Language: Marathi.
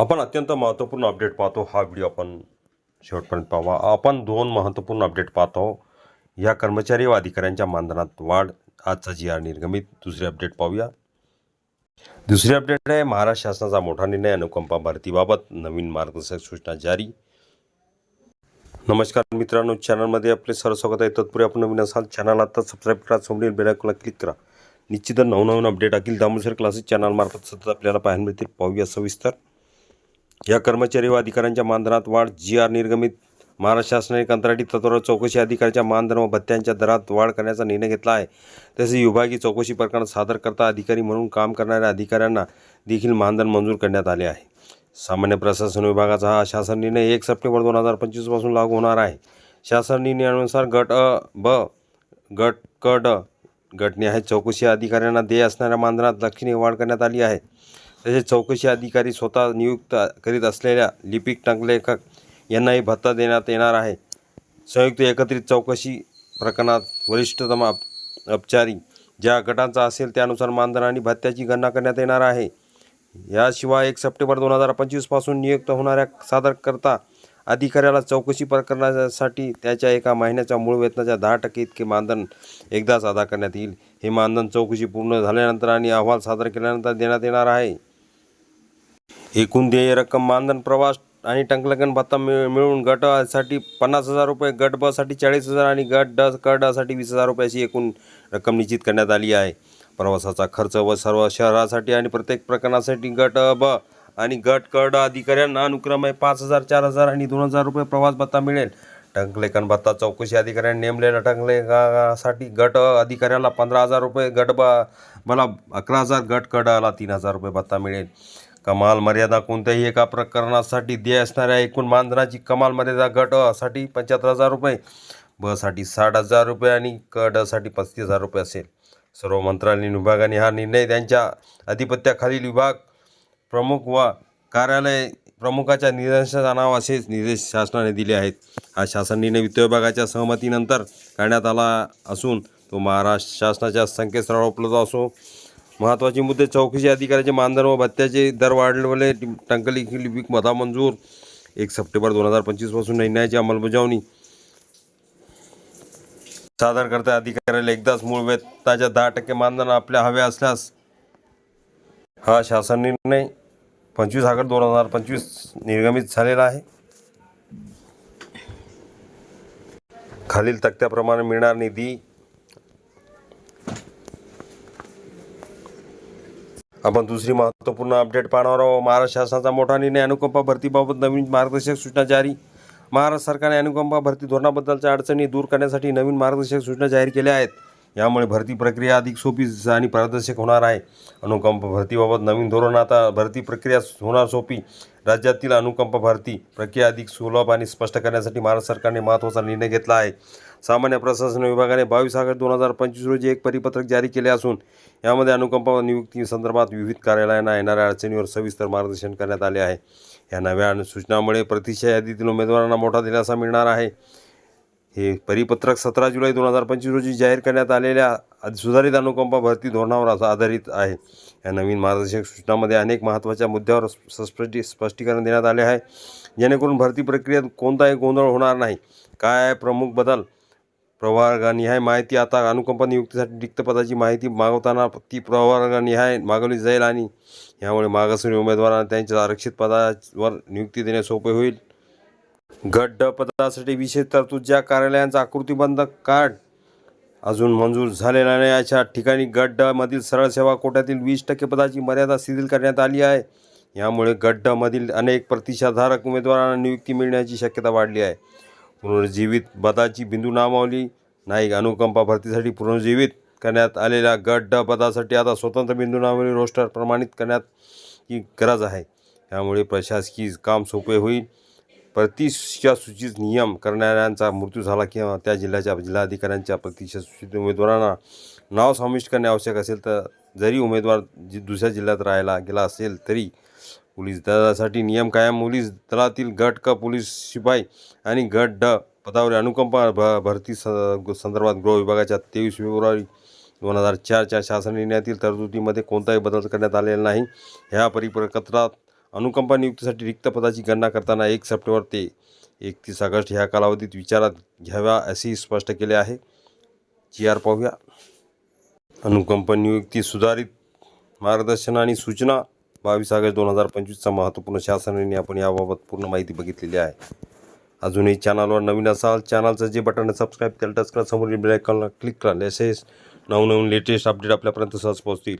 आपण अत्यंत महत्त्वपूर्ण अपडेट पाहतो. हा व्हिडिओ आपण शेवटपर्यंत पाहावा आपण दोन महत्त्वपूर्ण अपडेट पाहतो. या कर्मचारी व अधिकाऱ्यांच्या मानधनात वाढ. आजचा जी आर निर्गमित. दुसरी अपडेट पाहूया. दुसरी अपडेट आहे. महाराष्ट्र शासनाचा मोठा निर्णय अनुकंपा भरतीबाबत नवीन मार्गदर्शक सूचना जारी. नमस्कार मित्रांनो. चॅनलमध्ये आपले सर्व स्वागत आहे. तत्पूर्वी आपण नवीन असाल चॅनल आता सबस्क्राईब करा समोरील बेलायकॉनला क्लिक करा. निश्चितच नवनवीन अपडेट अखिल दामोदर क्लासेस चॅनलमार्फत सतत आपल्याला पाहायला मिळतील. पाहूया सविस्तर. या कर्मचारी व अधिकाऱ्यांच्या मानधनात वाढ जी आर निर्गमित महाराष्ट्र शासनाने कंत्राटी तत्वावर चौकशी अधिकाऱ्यांच्या मानधन व भत्त्यांच्या दरात वाढ करण्याचा निर्णय घेतला आहे. तसेच विभागीय चौकशी प्रकरण सादर करता अधिकारी म्हणून काम करणाऱ्या अधिकाऱ्यांना देखील मानधन मंजूर करण्यात आले आहे. सामान्य प्रशासन विभागाचा हा शासन निर्णय एक सप्टेंबर दोन हजार पंचवीसपासून लागू होणार आहे. शासन निर्णयानुसार गट अ ब गट क ड गटनिहाय चौकशी अधिकाऱ्यांना देय असणाऱ्या मानधनात लक्षणीय वाढ करण्यात आली आहे. तसेच चौकशी अधिकारी स्वतः नियुक्त करीत असलेल्या लिपिक टंकलेखक यांनाही भत्ता देण्यात येणार आहे. संयुक्त एकत्रित चौकशी प्रकरणात वरिष्ठतम औपचारी अपचारी ज्या गटांचा असेल त्यानुसार मानधन आणि भत्त्याची गणना करण्यात येणार आहे. याशिवाय एक सप्टेंबर दोन हजार पंचवीसपासून नियुक्त होणाऱ्या सादरकर्ता अधिकाऱ्याला चौकशी प्रकरणासाठी त्याच्या एका महिन्याच्या मूळ वेतनाच्या दहा टक्के इतके मानधन एकदाच अदा करण्यात येईल. हे मानधन चौकशी पूर्ण झाल्यानंतर आणि अहवाल सादर केल्यानंतर देण्यात येणार आहे. एकूण देय रक्कम मानधन प्रवास आणि टंकलगन भत्ता मिळ मिळून गटासाठी पन्नास हजार रुपये गट ब साठी चाळीस हजार आणि गट ड क साठी वीस हजार रुपयाची एकूण रक्कम निश्चित करण्यात आली आहे. प्रवासाचा खर्च व सर्व शहरासाठी आणि प्रत्येक प्रकरणासाठी गट ब आणि गट क ड अधिकाऱ्यांना अनुक्रमे पाच हजार चार हजार आणि दोन हजार रुपये प्रवास भत्ता मिळेल. टंकलेखन भत्ता चौकशी अधिकाऱ्यांनी नेमलेल्या टंकलेखासाठी गट अधिकाऱ्याला पंधरा हजार रुपये गट ब मला अकरा हजार गट क तीन हजार रुपये भत्ता मिळेल. कमाल मर्यादा कोणत्याही एका प्रकरणासाठी देय असणाऱ्या एकूण मानधनाची कमाल मर्यादा गट अ साठी पंच्याहत्तर हजार रुपये ब साठी साठ हजार रुपये आणि क ड साठी पस्तीस हजार रुपये असेल. सर्व मंत्रालयीन विभागाने हा निर्णय त्यांच्या अधिपत्याखालील विभाग प्रमुख व कार्यालय प्रमुखाच्या निदर्शनाव असे असेच निर्देश शासनाने दिले आहेत. हा शासन निर्णय वित्त विभागाच्या सहमतीनंतर करण्यात आला असून तो महाराष्ट्र शासनाच्या संकेतस्थळावर उपलब्ध असो महत्त्वाचे मुद्दे चौकशी अधिकाऱ्याचे मानधन व भत्त्याचे दर वाढवले टंकली लिपिक मधा मंजूर. एक सप्टेंबर दोन हजार पंचवीसपासून निर्णयाची अंमलबजावणी. सादरकर्ता अधिकाऱ्याला एकदाच मूळ वेतनाच्या दहा टक्के मानधन आपल्या हवे असल्यास हा शासन निर्णय पंचवीस ऑगस्ट दोन हजार पंचवीस निर्गमित झालेला आहे. खालील तक्त्याप्रमाणे मिळणार निधी आपण दुसरी महत्त्वपूर्ण अपडेट पाहणार आहोत. महाराष्ट्र शासनाचा मोठा निर्णय अनुकंपा भरतीबाबत नवीन मार्गदर्शक सूचना जारी. महाराष्ट्र सरकारने अनुकंपा भरती धोरणाबद्दलच्या अडचणी दूर करण्यासाठी नवीन मार्गदर्शक सूचना जाहीर केल्या आहेत. यामुळे भरती प्रक्रिया अधिक सोपी आणि पारदर्शक होणार आहे. अनुकंप भरतीबाबत नवीन धोरण आता भरती प्रक्रिया होणार सोपी. राज्यातील अनुकंप भरती प्रक्रिया अधिक सुलभ आणि स्पष्ट करण्यासाठी महाराष्ट्र सरकारने महत्त्वाचा निर्णय घेतला आहे. सामान्य प्रशासन विभागाने बावीस ऑगस्ट दोन हजार पंचवीस रोजी एक परिपत्रक जारी केले असून यामध्ये अनुकंप नियुक्ती संदर्भात विविध कार्यालयांना येणाऱ्या अडचणीवर सविस्तर मार्गदर्शन करण्यात आले आहे. या नव्या सूचनामुळे प्रतिशय यादीतील उमेदवारांना मोठा दिलासा मिळणार आहे. हे परिपत्रक सतरा जुलै दोन हजार पंचवीस रोजी जाहीर करण्यात आलेल्या सुधारित अनुकंपा भरती धोरणावर आधारित आहे. या नवीन मार्गदर्शक सूचनामध्ये अनेक महत्त्वाच्या मुद्द्यावर स्पष्टी स्पष्टीकरण देण्यात आले आहे. जेणेकरून भरती प्रक्रियेत कोणताही गोंधळ होणार नाही. काय प्रमुख बदल? प्रवर्गानिहाय माहिती आता अनुकंपा नियुक्तीसाठी रिक्त पदाची माहिती मागवताना ती प्रवर्गानिहाय मागवली जाईल आणि यामुळे मागासवर्गीय उमेदवारांना त्यांच्या आरक्षित पदावर नियुक्ती देणे सोपे होईल. गट ड पदासाठी विशेष तरतूद ज्या कार्यालयांचा आकृतीबंध कार्ड अजून मंजूर झालेला नाही. अशा ठिकाणी गट ड मधील सरळ सेवा कोट्यातील वीस टक्के पदाची मर्यादा शिथिल करण्यात आली आहे. यामुळे गट ड मधील अनेक प्रतिष्ठाधारक उमेदवारांना नियुक्ती मिळण्याची शक्यता वाढली आहे. पुनर्जीवित पदाची बिंदू नामावली. नाही अनुकंपा भरतीसाठी पुनर्जीवित करण्यात आलेल्या गट ड पदासाठी आता स्वतंत्र बिंदू नामावली रोस्टर प्रमाणित करण्यात ही गरज आहे. यामुळे प्रशासकीय काम सोपे होईल. प्रतिष्ठा सूचित नियम करणाऱ्यांचा मृत्यू झाला किंवा त्या जिल्ह्याच्या जिल्हाधिकाऱ्यांच्या प्रतिष्ठा सूचित उमेदवारांना नाव समाविष्ट करणे आवश्यक असेल तर जरी उमेदवार जि दुसऱ्या जिल्ह्यात राहायला गेला असेल तरी पोलीस दलासाठी नियम कायम. पोलीस दलातील गट क पोलीस शिपाई आणि गट ड पदावर अनुकंपा भ भरती स संदर्भात गृह विभागाच्या तेवीस फेब्रुवारी दोन हजार चारच्या शासन निर्णयातील तरतुदीमध्ये कोणताही बदल करण्यात आलेला नाही. ह्या परिपत्रकात अनुकंपा नियुक्तीसाठी रिक्त पदाची गणना करताना एक सप्टेंबर ते एकतीस ऑगस्ट ह्या कालावधीत विचारात घ्याव्या असेही स्पष्ट केले आहे. जी आर पाहूया. अनुकंप नियुक्ती सुधारित मार्गदर्शन आणि सूचना बावीस ऑगस्ट दोन हजार पंचवीसचा महत्त्वपूर्ण शासनाने आपण याबाबत पूर्ण माहिती बघितलेली आहे. अजूनही चॅनलवर नवीन असाल चॅनलचं जे बटन आहे सबस्क्राईब त्याला टच करा. समोर बेलायकॉनला क्लिक करा. लेसेस नवनवीन लेटेस्ट अपडेट आपल्यापर्यंत सहज पोहोचतील.